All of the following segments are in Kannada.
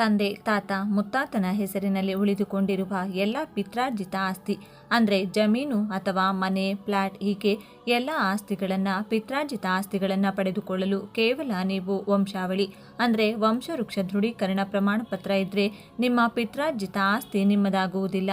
ತಂದೆ, ತಾತ, ಮುತ್ತಾತನ ಹೆಸರಿನಲ್ಲಿ ಉಳಿದುಕೊಂಡಿರುವ ಎಲ್ಲ ಪಿತ್ರಾರ್ಜಿತ ಆಸ್ತಿ, ಅಂದರೆ ಜಮೀನು ಅಥವಾ ಮನೆ, ಫ್ಲಾಟ್ ಹೀಗೆ ಎಲ್ಲ ಆಸ್ತಿಗಳನ್ನು, ಪಿತ್ರಾರ್ಜಿತ ಆಸ್ತಿಗಳನ್ನು ಪಡೆದುಕೊಳ್ಳಲು ಕೇವಲ ನೀವು ವಂಶಾವಳಿ, ಅಂದರೆ ವಂಶವೃಕ್ಷ ದೃಢೀಕರಣ ಪ್ರಮಾಣಪತ್ರ ಇದ್ದರೆ ನಿಮ್ಮ ಪಿತ್ರಾರ್ಜಿತ ಆಸ್ತಿ ನಿಮ್ಮದಾಗುವುದಿಲ್ಲ.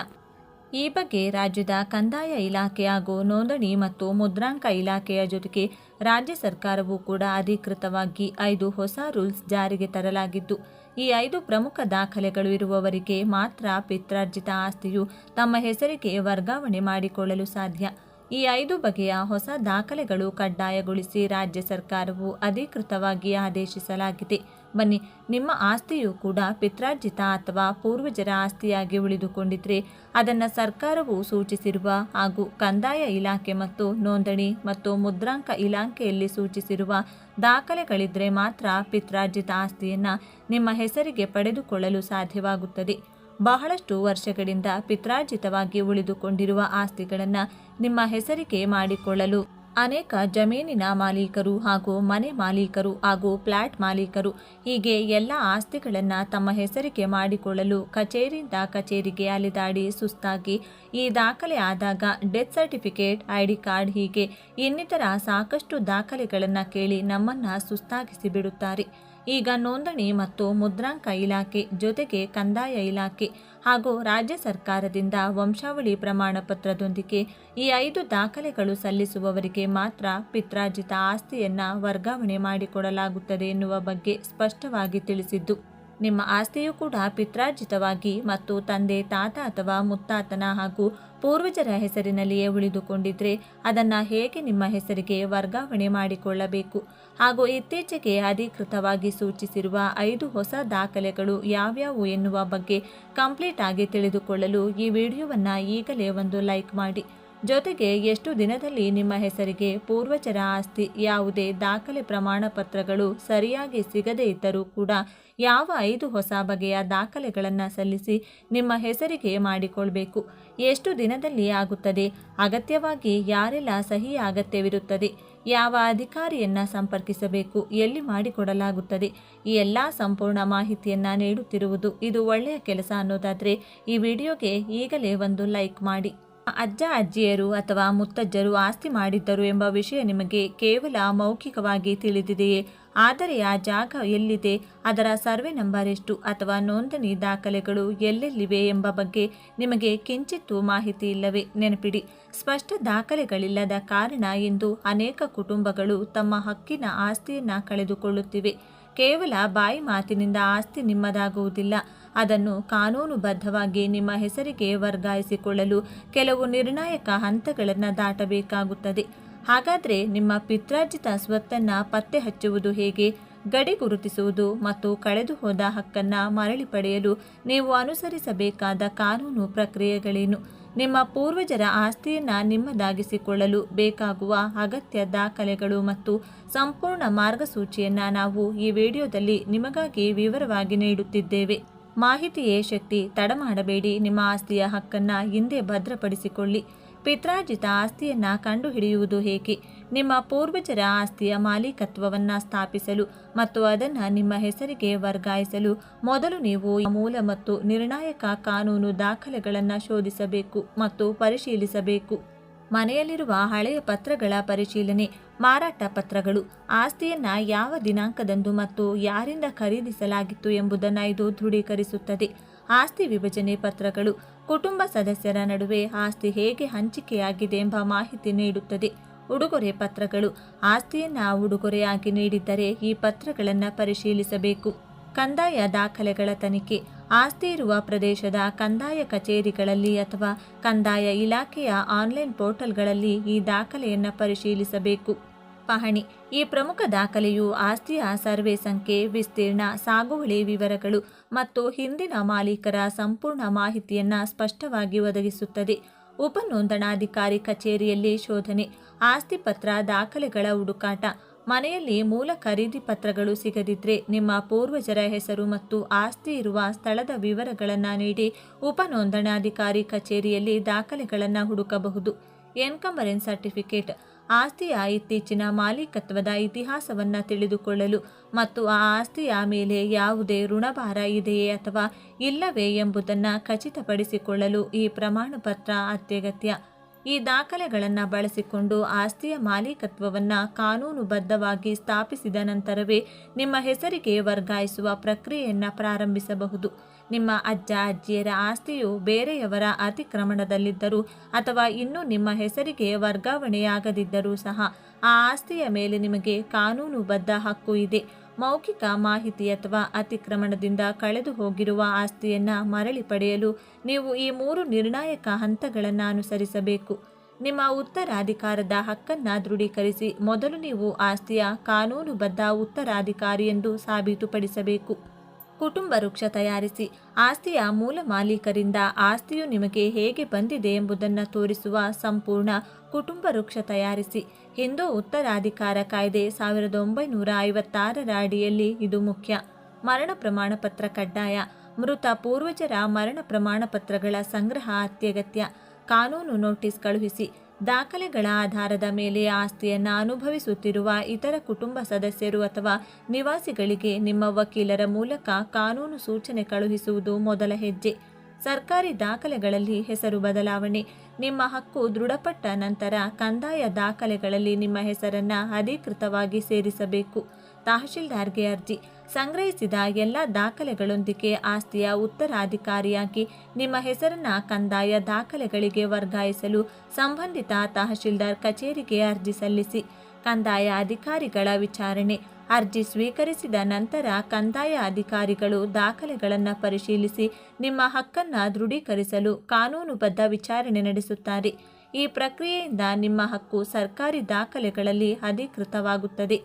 ಈ ಬಗ್ಗೆ ರಾಜ್ಯದ ಕಂದಾಯ ಇಲಾಖೆ ಹಾಗೂ ನೋಂದಣಿ ಮತ್ತು ಮುದ್ರಾಂಕ ಇಲಾಖೆಯ ಜೊತೆಗೆ ರಾಜ್ಯ ಸರ್ಕಾರವು ಕೂಡ ಅಧಿಕೃತವಾಗಿ ಐದು ಹೊಸ ರೂಲ್ಸ್ ಜಾರಿಗೆ ತರಲಾಗಿದ್ದು ಈ ಐದು ಪ್ರಮುಖ ದಾಖಲೆಗಳು ಇರುವವರಿಗೆ ಮಾತ್ರ ಪಿತ್ರಾರ್ಜಿತ ಆಸ್ತಿಯು ತಮ್ಮ ಹೆಸರಿಗೆ ವರ್ಗಾವಣೆ ಮಾಡಿಕೊಳ್ಳಲು ಸಾಧ್ಯ. ಈ ಐದು ಬಗೆಯ ಹೊಸ ದಾಖಲೆಗಳು ಕಡ್ಡಾಯಗೊಳಿಸಿ ರಾಜ್ಯ ಸರ್ಕಾರವು ಅಧಿಕೃತವಾಗಿ ಆದೇಶಿಸಲಾಗಿದೆ. ಬನ್ನಿ, ನಿಮ್ಮ ಆಸ್ತಿಯು ಕೂಡ ಪಿತ್ರಾರ್ಜಿತ ಅಥವಾ ಪೂರ್ವಜರ ಆಸ್ತಿಯಾಗಿ ಉಳಿದುಕೊಂಡಿದ್ರೆ ಅದನ್ನು ಸರ್ಕಾರವು ಸೂಚಿಸಿರುವ ಹಾಗೂ ಕಂದಾಯ ಇಲಾಖೆ ಮತ್ತು ನೋಂದಣಿ ಮತ್ತು ಮುದ್ರಾಂಕ ಇಲಾಖೆಯಲ್ಲಿ ಸೂಚಿಸಿರುವ ದಾಖಲೆಗಳಿದ್ರೆ ಮಾತ್ರ ಪಿತ್ರಾರ್ಜಿತ ಆಸ್ತಿಯನ್ನು ನಿಮ್ಮ ಹೆಸರಿಗೆ ಪಡೆದುಕೊಳ್ಳಲು ಸಾಧ್ಯವಾಗುತ್ತದೆ. ಬಹಳಷ್ಟು ವರ್ಷಗಳಿಂದ ಪಿತ್ರಾರ್ಜಿತವಾಗಿ ಉಳಿದುಕೊಂಡಿರುವ ಆಸ್ತಿಗಳನ್ನು ನಿಮ್ಮ ಹೆಸರಿಗೆ ಮಾಡಿಕೊಳ್ಳಲು ಅನೇಕ ಜಮೀನಿನ ಮಾಲೀಕರು ಹಾಗೂ ಮನೆ ಮಾಲೀಕರು ಹಾಗೂ ಫ್ಲ್ಯಾಟ್ ಮಾಲೀಕರು ಹೀಗೆ ಎಲ್ಲ ಆಸ್ತಿಗಳನ್ನು ತಮ್ಮ ಹೆಸರಿಗೆ ಮಾಡಿಕೊಳ್ಳಲು ಕಚೇರಿಯಿಂದ ಕಚೇರಿಗೆ ಅಲೆದಾಡಿ ಸುಸ್ತಾಗಿ ಈ ದಾಖಲೆ ಆದಾಗ ಡೆತ್ ಸರ್ಟಿಫಿಕೇಟ್ ಐಡಿ ಕಾರ್ಡ್ ಹೀಗೆ ಇನ್ನಿತರ ಸಾಕಷ್ಟು ದಾಖಲೆಗಳನ್ನು ಕೇಳಿ ನಮ್ಮನ್ನು ಸುಸ್ತಾಗಿಸಿ ಬಿಡುತ್ತಾರೆ ಈಗ ನೋಂದಣಿ ಮತ್ತು ಮುದ್ರಾಂಕ ಇಲಾಖೆ ಜೊತೆಗೆ ಕಂದಾಯ ಇಲಾಖೆ ಹಾಗೂ ರಾಜ್ಯ ಸರ್ಕಾರದಿಂದ ವಂಶಾವಳಿ ಪ್ರಮಾಣ ಪತ್ರದೊಂದಿಗೆ ಈ ಐದು ದಾಖಲೆಗಳು ಸಲ್ಲಿಸುವವರಿಗೆ ಮಾತ್ರ ಪಿತ್ರಾರ್ಜಿತ ಆಸ್ತಿಯನ್ನ ವರ್ಗಾವಣೆ ಮಾಡಿಕೊಡಲಾಗುತ್ತದೆ ಎನ್ನುವ ಬಗ್ಗೆ ಸ್ಪಷ್ಟವಾಗಿ ತಿಳಿಸಿದ್ದು. ನಿಮ್ಮ ಆಸ್ತಿಯು ಕೂಡ ಪಿತ್ರಾರ್ಜಿತವಾಗಿ ಮತ್ತು ತಂದೆ, ತಾತ ಅಥವಾ ಮುತ್ತಾತನ ಹಾಗೂ ಪೂರ್ವಜರ ಹೆಸರಿನಲ್ಲಿಯೇ ಉಳಿದುಕೊಂಡಿದ್ರೆ ಅದನ್ನು ಹೇಗೆ ನಿಮ್ಮ ಹೆಸರಿಗೆ ವರ್ಗಾವಣೆ ಮಾಡಿಕೊಳ್ಳಬೇಕು? ಹಾಗೂ ಇತ್ತೀಚೆಗೆ ಅಧಿಕೃತವಾಗಿ ಸೂಚಿಸಿರುವ ಐದು ಹೊಸ ದಾಖಲೆಗಳು ಯಾವ್ಯಾವು ಎನ್ನುವ ಬಗ್ಗೆ ಕಂಪ್ಲೀಟ್ ಆಗಿ ತಿಳಿದುಕೊಳ್ಳಲು ಈ ವಿಡಿಯೋವನ್ನು ಈಗಲೇ ಒಂದು ಲೈಕ್ ಮಾಡಿ. ಜೊತೆಗೆ ಎಷ್ಟು ದಿನದಲ್ಲಿ ನಿಮ್ಮ ಹೆಸರಿಗೆ ಪೂರ್ವಜರ ಆಸ್ತಿ, ಯಾವುದೇ ದಾಖಲೆ ಪ್ರಮಾಣ ಪತ್ರಗಳು ಸರಿಯಾಗಿ ಸಿಗದೇ ಇದ್ದರೂ ಕೂಡ ಯಾವ ಐದು ಹೊಸ ಬಗೆಯ ದಾಖಲೆಗಳನ್ನು ಸಲ್ಲಿಸಿ ನಿಮ್ಮ ಹೆಸರಿಗೆ ಮಾಡಿಕೊಳ್ಬೇಕು. ಎಷ್ಟು ದಿನದಲ್ಲಿ ಆಗುತ್ತದೆ? ಅಗತ್ಯವಾಗಿ ಯಾರೆಲ್ಲ ಸಹಿ ಅಗತ್ಯವಿರುತ್ತದೆ? ಯಾವ ಅಧಿಕಾರಿಯನ್ನು ಸಂಪರ್ಕಿಸಬೇಕು? ಎಲ್ಲಿ ಮಾಡಿಕೊಡಲಾಗುತ್ತದೆ? ಈ ಎಲ್ಲ ಸಂಪೂರ್ಣ ಮಾಹಿತಿಯನ್ನು ನೀಡುತ್ತಿರುವುದು ಇದು ಒಳ್ಳೆಯ ಕೆಲಸ ಅನ್ನೋದಾದರೆ ಈ ವಿಡಿಯೋಗೆ ಈಗಲೇ ಒಂದು ಲೈಕ್ ಮಾಡಿ. ಅಜ್ಜ, ಅಜ್ಜಿಯರು ಅಥವಾ ಮುತ್ತಜ್ಜರು ಆಸ್ತಿ ಮಾಡಿದ್ದರು ಎಂಬ ವಿಷಯ ನಿಮಗೆ ಕೇವಲ ಮೌಖಿಕವಾಗಿ ತಿಳಿದಿದೆಯೇ? ಆದರೆ ಆ ಜಾಗ ಎಲ್ಲಿದೆ? ಅದರ ಸರ್ವೆ ನಂಬರ್ ಎಷ್ಟು ಅಥವಾ ನೋಂದಣಿ ದಾಖಲೆಗಳು ಎಲ್ಲೆಲ್ಲಿವೆ ಎಂಬ ಬಗ್ಗೆ ನಿಮಗೆ ಕಿಂಚಿತ್ತು ಮಾಹಿತಿ ಇಲ್ಲವೇ? ನೆನಪಿಡಿ, ಸ್ಪಷ್ಟ ದಾಖಲೆಗಳಿಲ್ಲದ ಕಾರಣ ಇಂದು ಅನೇಕ ಕುಟುಂಬಗಳು ತಮ್ಮ ಹಕ್ಕಿನ ಆಸ್ತಿಯನ್ನ ಕಳೆದುಕೊಳ್ಳುತ್ತಿವೆ. ಕೇವಲ ಬಾಯಿ ಮಾತಿನಿಂದ ಆಸ್ತಿ ನಿಮ್ಮದಾಗುವುದಿಲ್ಲ. ಅದನ್ನು ಕಾನೂನುಬದ್ಧವಾಗಿ ನಿಮ್ಮ ಹೆಸರಿಗೆ ವರ್ಗಾಯಿಸಿಕೊಳ್ಳಲು ಕೆಲವು ನಿರ್ಣಾಯಕ ಹಂತಗಳನ್ನು ದಾಟಬೇಕಾಗುತ್ತದೆ. ಹಾಗಾದರೆ ನಿಮ್ಮ ಪಿತ್ರಾರ್ಜಿತ ಸ್ವತ್ತನ್ನು ಪತ್ತೆ ಹಚ್ಚುವುದು ಹೇಗೆ? ಗಡಿ ಗುರುತಿಸುವುದು ಮತ್ತು ಕಳೆದುಹೋದ ಹಕ್ಕನ್ನು ಮರಳಿ ಪಡೆಯಲು ನೀವು ಅನುಸರಿಸಬೇಕಾದ ಕಾನೂನು ಪ್ರಕ್ರಿಯೆಗಳೇನು? ನಿಮ್ಮ ಪೂರ್ವಜರ ಆಸ್ತಿಯನ್ನು ನಿಮ್ಮದಾಗಿಸಿಕೊಳ್ಳಲು ಬೇಕಾಗುವ ಅಗತ್ಯ ದಾಖಲೆಗಳು ಮತ್ತು ಸಂಪೂರ್ಣ ಮಾರ್ಗಸೂಚಿಯನ್ನು ನಾವು ಈ ವಿಡಿಯೋದಲ್ಲಿ ನಿಮಗಾಗಿ ವಿವರವಾಗಿ ನೀಡುತ್ತಿದ್ದೇವೆ. ಮಾಹಿತಿಯೇ ಶಕ್ತಿ, ತಡ ಮಾಡಬೇಡಿ. ನಿಮ್ಮ ಆಸ್ತಿಯ ಹಕ್ಕನ್ನು ಹಿಂದೆ ಭದ್ರಪಡಿಸಿಕೊಳ್ಳಿ. ಪಿತ್ರಾರ್ಜಿತ ಆಸ್ತಿಯನ್ನ ಕಂಡುಹಿಡಿಯುವುದು ಹೇಗೆ? ನಿಮ್ಮ ಪೂರ್ವಜರ ಆಸ್ತಿಯ ಮಾಲೀಕತ್ವವನ್ನು ಸ್ಥಾಪಿಸಲು ಮತ್ತು ಅದನ್ನು ನಿಮ್ಮ ಹೆಸರಿಗೆ ವರ್ಗಾಯಿಸಲು ಮೊದಲು ನೀವು ಮೂಲ ಮತ್ತು ನಿರ್ಣಾಯಕ ಕಾನೂನು ದಾಖಲೆಗಳನ್ನು ಶೋಧಿಸಬೇಕು ಮತ್ತು ಪರಿಶೀಲಿಸಬೇಕು. ಮನೆಯಲ್ಲಿರುವ ಹಳೆಯ ಪತ್ರಗಳ ಪರಿಶೀಲನೆ, ಮಾರಾಟ ಪತ್ರಗಳು, ಆಸ್ತಿಯನ್ನ ಯಾವ ದಿನಾಂಕದಂದು ಮತ್ತು ಯಾರಿಂದ ಖರೀದಿಸಲಾಗಿತ್ತು ಎಂಬುದನ್ನು ಇದು ದೃಢೀಕರಿಸುತ್ತದೆ. ಆಸ್ತಿ ವಿಭಜನೆ ಪತ್ರಗಳು, ಕುಟುಂಬ ಸದಸ್ಯರ ನಡುವೆ ಆಸ್ತಿ ಹೇಗೆ ಹಂಚಿಕೆಯಾಗಿದೆ ಎಂಬ ಮಾಹಿತಿ ನೀಡುತ್ತದೆ. ಉಡುಗೊರೆ ಪತ್ರಗಳು, ಆಸ್ತಿಯನ್ನ ಉಡುಗೊರೆಯಾಗಿ ನೀಡಿದ್ದರೆ ಈ ಪತ್ರಗಳನ್ನು ಪರಿಶೀಲಿಸಬೇಕು. ಕಂದಾಯ ದಾಖಲೆಗಳ ತನಿಖೆ ಆಸ್ತಿ ಇರುವ ಪ್ರದೇಶದ ಕಂದಾಯ ಕಚೇರಿಗಳಲ್ಲಿ ಅಥವಾ ಕಂದಾಯ ಇಲಾಖೆಯ ಆನ್ಲೈನ್ ಪೋರ್ಟಲ್ಗಳಲ್ಲಿ ಈ ದಾಖಲೆಯನ್ನು ಪರಿಶೀಲಿಸಬೇಕು. ಪಹಣಿ, ಈ ಪ್ರಮುಖ ದಾಖಲೆಯು ಆಸ್ತಿಯ ಸರ್ವೆ ಸಂಖ್ಯೆ, ವಿಸ್ತೀರ್ಣ, ಸಾಗುವಳಿ ವಿವರಗಳು ಮತ್ತು ಹಿಂದಿನ ಮಾಲೀಕರ ಸಂಪೂರ್ಣ ಮಾಹಿತಿಯನ್ನು ಸ್ಪಷ್ಟವಾಗಿ ಒದಗಿಸುತ್ತದೆ. ಉಪನೋಂದಣಾಧಿಕಾರಿ ಕಚೇರಿಯಲ್ಲಿ ಶೋಧನೆ, ಆಸ್ತಿ ಪತ್ರ ದಾಖಲೆಗಳ ಹುಡುಕಾಟ ಮನೆಯಲ್ಲಿ ಮೂಲ ಖರೀದಿ ಪತ್ರಗಳು ಸಿಗದಿದ್ರೆ ನಿಮ್ಮ ಪೂರ್ವಜರ ಹೆಸರು ಮತ್ತು ಆಸ್ತಿ ಇರುವ ಸ್ಥಳದ ವಿವರಗಳನ್ನು ನೀಡಿ ಉಪನೋಂದಣಾಧಿಕಾರಿ ಕಚೇರಿಯಲ್ಲಿ ದಾಖಲೆಗಳನ್ನು ಹುಡುಕಬಹುದು. ಎನ್ಕಂಬರೆನ್ಸ್ ಸರ್ಟಿಫಿಕೇಟ್, ಆಸ್ತಿಯ ಇತ್ತೀಚಿನ ಮಾಲೀಕತ್ವದ ಇತಿಹಾಸವನ್ನು ತಿಳಿದುಕೊಳ್ಳಲು ಮತ್ತು ಆ ಆಸ್ತಿಯ ಮೇಲೆ ಯಾವುದೇ ಋಣಭಾರ ಇದೆಯೇ ಅಥವಾ ಇಲ್ಲವೇ ಎಂಬುದನ್ನು ಖಚಿತಪಡಿಸಿಕೊಳ್ಳಲು ಈ ಪ್ರಮಾಣಪತ್ರ ಅತ್ಯಗತ್ಯ. ಈ ದಾಖಲೆಗಳನ್ನು ಬಳಸಿಕೊಂಡು ಆಸ್ತಿಯ ಮಾಲೀಕತ್ವವನ್ನು ಕಾನೂನುಬದ್ಧವಾಗಿ ಸ್ಥಾಪಿಸಿದ ನಂತರವೇ ನಿಮ್ಮ ಹೆಸರಿಗೆ ವರ್ಗಾಯಿಸುವ ಪ್ರಕ್ರಿಯೆಯನ್ನು ಪ್ರಾರಂಭಿಸಬಹುದು. ನಿಮ್ಮ ಅಜ್ಜ, ಅಜ್ಜಿಯರ ಆಸ್ತಿಯು ಬೇರೆಯವರ ಅತಿಕ್ರಮಣದಲ್ಲಿದ್ದರೂ ಅಥವಾ ಇನ್ನೂ ನಿಮ್ಮ ಹೆಸರಿಗೆ ವರ್ಗಾವಣೆಯಾಗದಿದ್ದರೂ ಸಹ ಆ ಆಸ್ತಿಯ ಮೇಲೆ ನಿಮಗೆ ಕಾನೂನುಬದ್ಧ ಹಕ್ಕು ಇದೆ. ಮೌಖಿಕ ಮಾಹಿತಿ ಅಥವಾ ಅತಿಕ್ರಮಣದಿಂದ ಕಳೆದು ಹೋಗಿರುವ ಆಸ್ತಿಯನ್ನು ಮರಳಿ ಪಡೆಯಲು ನೀವು ಈ ಮೂರು ನಿರ್ಣಾಯಕ ಹಂತಗಳನ್ನು ಅನುಸರಿಸಬೇಕು. ನಿಮ್ಮ ಉತ್ತರಾಧಿಕಾರದ ಹಕ್ಕನ್ನು ದೃಢೀಕರಿಸಿ ಮೊದಲು ನೀವು ಆಸ್ತಿಯ ಕಾನೂನುಬದ್ಧ ಉತ್ತರಾಧಿಕಾರಿ ಎಂದು ಸಾಬೀತುಪಡಿಸಬೇಕು. ಕುಟುಂಬ ವೃಕ್ಷ ತಯಾರಿಸಿ ಆಸ್ತಿಯ ಮೂಲ ಮಾಲೀಕರಿಂದ ಆಸ್ತಿಯು ನಿಮಗೆ ಹೇಗೆ ಬಂದಿದೆ ಎಂಬುದನ್ನು ತೋರಿಸುವ ಸಂಪೂರ್ಣ ಕುಟುಂಬ ವೃಕ್ಷ ತಯಾರಿಸಿ. ಹಿಂದೂ ಉತ್ತರಾಧಿಕಾರ ಕಾಯ್ದೆ ಸಾವಿರದ ಒಂಬೈನೂರ ಐವತ್ತಾರರ ಅಡಿಯಲ್ಲಿ ಇದು ಮುಖ್ಯ. ಮರಣ ಪ್ರಮಾಣ ಪತ್ರ ಕಡ್ಡಾಯ. ಮೃತ ಪೂರ್ವಜರ ಮರಣ ಪ್ರಮಾಣ ಪತ್ರಗಳ ಸಂಗ್ರಹ ಅತ್ಯಗತ್ಯ. ಕಾನೂನು ನೋಟಿಸ್ ಕಳುಹಿಸಿ. ದಾಖಲೆಗಳ ಆಧಾರದ ಮೇಲೆ ಆಸ್ತಿಯನ್ನು ಅನುಭವಿಸುತ್ತಿರುವ ಇತರ ಕುಟುಂಬ ಸದಸ್ಯರು ಅಥವಾ ನಿವಾಸಿಗಳಿಗೆ ನಿಮ್ಮ ವಕೀಲರ ಮೂಲಕ ಕಾನೂನು ಸೂಚನೆ ಕಳುಹಿಸುವುದು ಮೊದಲ ಹೆಜ್ಜೆ. ಸರ್ಕಾರಿ ದಾಖಲೆಗಳಲ್ಲಿ ಹೆಸರು ಬದಲಾವಣೆ. ನಿಮ್ಮ ಹಕ್ಕು ದೃಢಪಟ್ಟ ನಂತರ ಕಂದಾಯ ದಾಖಲೆಗಳಲ್ಲಿ ನಿಮ್ಮ ಹೆಸರನ್ನು ಅಧಿಕೃತವಾಗಿ ಸೇರಿಸಬೇಕು. ತಹಶೀಲ್ದಾರ್ಗೆ ಅರ್ಜಿ. ಸಂಗ್ರಹಿಸಿದ ಎಲ್ಲ ದಾಖಲೆಗಳೊಂದಿಗೆ ಆಸ್ತಿಯ ಉತ್ತರಾಧಿಕಾರಿಯಾಗಿ ನಿಮ್ಮ ಹೆಸರನ್ನ ಕಂದಾಯ ದಾಖಲೆಗಳಿಗೆ ವರ್ಗಾಯಿಸಲು ಸಂಬಂಧಿತ ತಹಶೀಲ್ದಾರ್ ಕಚೇರಿಗೆ ಅರ್ಜಿ ಸಲ್ಲಿಸಿ. ಕಂದಾಯ ಅಧಿಕಾರಿಗಳ ವಿಚಾರಣೆ. ಅರ್ಜಿ ಸ್ವೀಕರಿಸಿದ ನಂತರ ಕಂದಾಯ ಅಧಿಕಾರಿಗಳು ದಾಖಲೆಗಳನ್ನು ಪರಿಶೀಲಿಸಿ ನಿಮ್ಮ ಹಕ್ಕನ್ನು ದೃಢೀಕರಿಸಲು ಕಾನೂನುಬದ್ಧ ವಿಚಾರಣೆ ನಡೆಸುತ್ತಾರೆ. ಈ ಪ್ರಕ್ರಿಯೆಯಿಂದ ನಿಮ್ಮ ಹಕ್ಕು ಸರ್ಕಾರಿ ದಾಖಲೆಗಳಲ್ಲಿ ಅಧಿಕೃತವಾಗುತ್ತದೆ.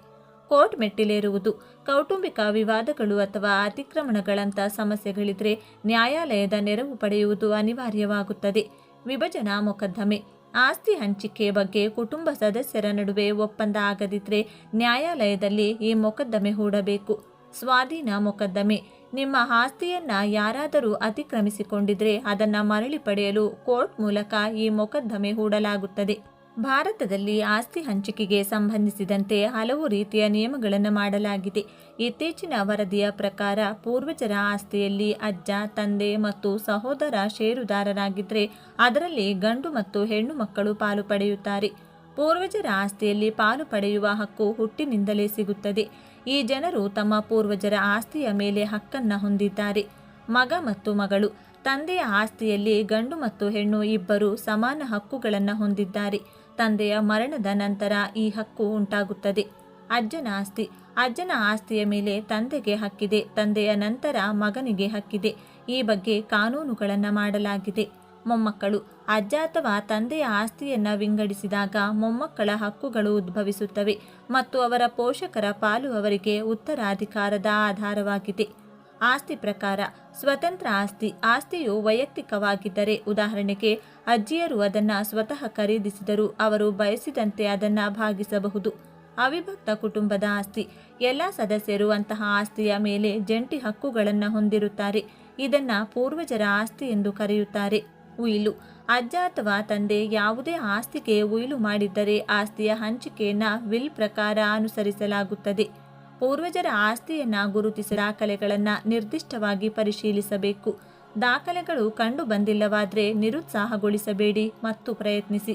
ಕೋರ್ಟ್ ಮೆಟ್ಟಿಲೇರುವುದು, ಕೌಟುಂಬಿಕ ವಿವಾದಗಳು ಅಥವಾ ಅತಿಕ್ರಮಣಗಳಂಥ ಸಮಸ್ಯೆಗಳಿದ್ರೆ ನ್ಯಾಯಾಲಯದ ನೆರವು ಪಡೆಯುವುದು ಅನಿವಾರ್ಯವಾಗುತ್ತದೆ. ವಿಭಜನಾ ಮೊಕದ್ದಮೆ ಆಸ್ತಿ ಹಂಚಿಕೆ ಬಗ್ಗೆ ಕುಟುಂಬ ಸದಸ್ಯರ ನಡುವೆ ಒಪ್ಪಂದ ಆಗದಿದ್ರೆ ನ್ಯಾಯಾಲಯದಲ್ಲಿ ಈ ಮೊಕದ್ದಮೆ ಹೂಡಬೇಕು. ಸ್ವಾಧೀನ ಮೊಕದ್ದಮೆ. ನಿಮ್ಮ ಆಸ್ತಿಯನ್ನ ಯಾರಾದರೂ ಅತಿಕ್ರಮಿಸಿಕೊಂಡಿದ್ರೆ ಅದನ್ನು ಮರಳಿ ಪಡೆಯಲು ಕೋರ್ಟ್ ಮೂಲಕ ಈ ಮೊಕದ್ದಮೆ ಹೂಡಲಾಗುತ್ತದೆ. ಭಾರತದಲ್ಲಿ ಆಸ್ತಿ ಹಂಚಿಕೆಗೆ ಸಂಬಂಧಿಸಿದಂತೆ ಹಲವು ರೀತಿಯ ನಿಯಮಗಳನ್ನು ಮಾಡಲಾಗಿದೆ. ಇತ್ತೀಚಿನ ವರದಿಯ ಪ್ರಕಾರ ಪೂರ್ವಜರ ಆಸ್ತಿಯಲ್ಲಿ ಅಜ್ಜ, ತಂದೆ ಮತ್ತು ಸಹೋದರ ಷೇರುದಾರರಾಗಿದ್ದರೆ ಅದರಲ್ಲಿ ಗಂಡು ಮತ್ತು ಹೆಣ್ಣು ಮಕ್ಕಳು ಪಾಲು ಪಡೆಯುತ್ತಾರೆ. ಪೂರ್ವಜರ ಆಸ್ತಿಯಲ್ಲಿ ಪಾಲು ಪಡೆಯುವ ಹಕ್ಕು ಹುಟ್ಟಿನಿಂದಲೇ ಸಿಗುತ್ತದೆ. ಈ ಜನರು ತಮ್ಮ ಪೂರ್ವಜರ ಆಸ್ತಿಯ ಮೇಲೆ ಹಕ್ಕನ್ನು ಹೊಂದಿದ್ದಾರೆ. ಮಗ ಮತ್ತು ಮಗಳು, ತಂದೆಯ ಆಸ್ತಿಯಲ್ಲಿ ಗಂಡು ಮತ್ತು ಹೆಣ್ಣು ಇಬ್ಬರು ಸಮಾನ ಹಕ್ಕುಗಳನ್ನು ಹೊಂದಿದ್ದಾರೆ. ತಂದೆಯ ಮರಣದ ನಂತರ ಈ ಹಕ್ಕು ಉಂಟಾಗುತ್ತದೆ. ಅಜ್ಜನ ಆಸ್ತಿ, ಅಜ್ಜನ ಆಸ್ತಿಯ ಮೇಲೆ ತಂದೆಗೆ ಹಕ್ಕಿದೆ, ತಂದೆಯ ನಂತರ ಮಗನಿಗೆ ಹಕ್ಕಿದೆ. ಈ ಬಗ್ಗೆ ಕಾನೂನುಗಳನ್ನು ಮಾಡಲಾಗಿದೆ. ಮೊಮ್ಮಕ್ಕಳು, ಅಜ್ಜ ಅಥವಾ ತಂದೆಯ ಆಸ್ತಿಯನ್ನು ವಿಂಗಡಿಸಿದಾಗ ಮೊಮ್ಮಕ್ಕಳ ಹಕ್ಕುಗಳು ಉದ್ಭವಿಸುತ್ತವೆ ಮತ್ತು ಅವರ ಪೋಷಕರ ಪಾಲು ಅವರಿಗೆ ಉತ್ತರಾಧಿಕಾರದ ಆಧಾರವಾಗಿದೆ. ಆಸ್ತಿ ಪ್ರಕಾರ ಸ್ವತಂತ್ರ ಆಸ್ತಿ, ಆಸ್ತಿಯು ವೈಯಕ್ತಿಕವಾಗಿದ್ದರೆ ಉದಾಹರಣೆಗೆ ಅಜ್ಜಿಯರು ಅದನ್ನು ಸ್ವತಃ ಖರೀದಿಸಿದರು ಅವರು ಬಯಸಿದಂತೆ ಅದನ್ನು ಭಾಗಿಸಬಹುದು. ಅವಿಭಕ್ತ ಕುಟುಂಬದ ಆಸ್ತಿ, ಎಲ್ಲ ಸದಸ್ಯರು ಅಂತಹ ಆಸ್ತಿಯ ಮೇಲೆ ಜಂಟಿ ಹಕ್ಕುಗಳನ್ನು ಹೊಂದಿರುತ್ತಾರೆ. ಇದನ್ನು ಪೂರ್ವಜರ ಆಸ್ತಿ ಎಂದು ಕರೆಯುತ್ತಾರೆ. ಉಯಿಲು, ಅಜ್ಜ ಅಥವಾ ತಂದೆ ಯಾವುದೇ ಆಸ್ತಿಗೆ ಉಯಿಲು ಮಾಡಿದ್ದರೆ ಆಸ್ತಿಯ ಹಂಚಿಕೆಯನ್ನು ವಿಲ್ ಪ್ರಕಾರ ಅನುಸರಿಸಲಾಗುತ್ತದೆ. ಪೂರ್ವಜರ ಆಸ್ತಿಯನ್ನು ಗುರುತಿಸಿದ ದಾಖಲೆಗಳನ್ನು ನಿರ್ದಿಷ್ಟವಾಗಿ ಪರಿಶೀಲಿಸಬೇಕು. ದಾಖಲೆಗಳು ಕಂಡು ಬಂದಿಲ್ಲವಾದರೆ ನಿರುತ್ಸಾಹಗೊಳಿಸಬೇಡಿ ಮತ್ತು ಪ್ರಯತ್ನಿಸಿ.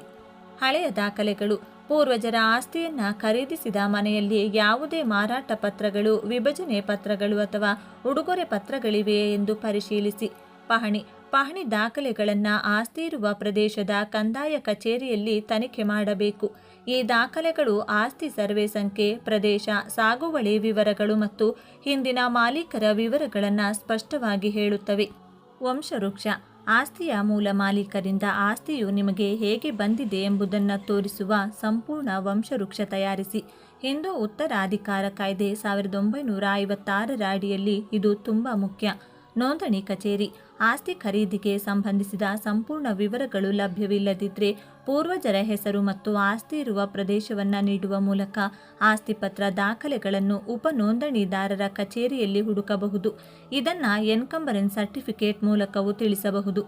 ಹಳೆಯ ದಾಖಲೆಗಳು. ಪೂರ್ವಜರ ಆಸ್ತಿಯನ್ನು ಖರೀದಿಸಿದ ಮನೆಯಲ್ಲಿ ಯಾವುದೇ ಮಾರಾಟ ಪತ್ರಗಳು, ವಿಭಜನೆ ಪತ್ರಗಳು ಅಥವಾ ಉಡುಗೊರೆ ಪತ್ರಗಳಿವೆಯೇ ಎಂದು ಪರಿಶೀಲಿಸಿ. ಪಹಣಿ. ಪಹಣಿ ದಾಖಲೆಗಳನ್ನು ಆಸ್ತಿ ಇರುವ ಪ್ರದೇಶದ ಕಂದಾಯ ಕಚೇರಿಯಲ್ಲಿ ತನಿಖೆ ಮಾಡಬೇಕು. ಈ ದಾಖಲೆಗಳು ಆಸ್ತಿ ಸರ್ವೆ ಸಂಖ್ಯೆ, ಪ್ರದೇಶ, ಸಾಗುವಳಿ ವಿವರಗಳು ಮತ್ತು ಹಿಂದಿನ ಮಾಲೀಕರ ವಿವರಗಳನ್ನು ಸ್ಪಷ್ಟವಾಗಿ ಹೇಳುತ್ತವೆ. ವಂಶವೃಕ್ಷ, ಆಸ್ತಿಯ ಮೂಲ ಮಾಲೀಕರಿಂದ ಆಸ್ತಿಯು ನಿಮಗೆ ಹೇಗೆ ಬಂದಿದೆ ಎಂಬುದನ್ನು ತೋರಿಸುವ ಸಂಪೂರ್ಣ ವಂಶವೃಕ್ಷ ತಯಾರಿಸಿ. ಹಿಂದೂ ಉತ್ತರಾಧಿಕಾರ ಕಾಯ್ದೆ ಸಾವಿರದ ಒಂಬೈನೂರ ಐವತ್ತಾರರ ಅಡಿಯಲ್ಲಿ ಇದು ತುಂಬ ಮುಖ್ಯ. ನೋಂದಣಿ ಕಚೇರಿ. ಆಸ್ತಿ ಖರೀದಿಗೆ ಸಂಬಂಧಿಸಿದ ಸಂಪೂರ್ಣ ವಿವರಗಳು ಲಭ್ಯವಿಲ್ಲದಿದ್ದರೆ ಪೂರ್ವಜರ ಹೆಸರು ಮತ್ತು ಆಸ್ತಿ ಇರುವ ಪ್ರದೇಶವನ್ನು ನೀಡುವ ಮೂಲಕ ಆಸ್ತಿ ಪತ್ರ ದಾಖಲೆಗಳನ್ನು ಉಪ ನೋಂದಣಿದಾರರ ಕಚೇರಿಯಲ್ಲಿ ಹುಡುಕಬಹುದು. ಇದನ್ನು ಎನ್ಕಂಬರೆನ್ಸ್ ಸರ್ಟಿಫಿಕೇಟ್ ಮೂಲಕವೂ ತಿಳಿಸಬಹುದು.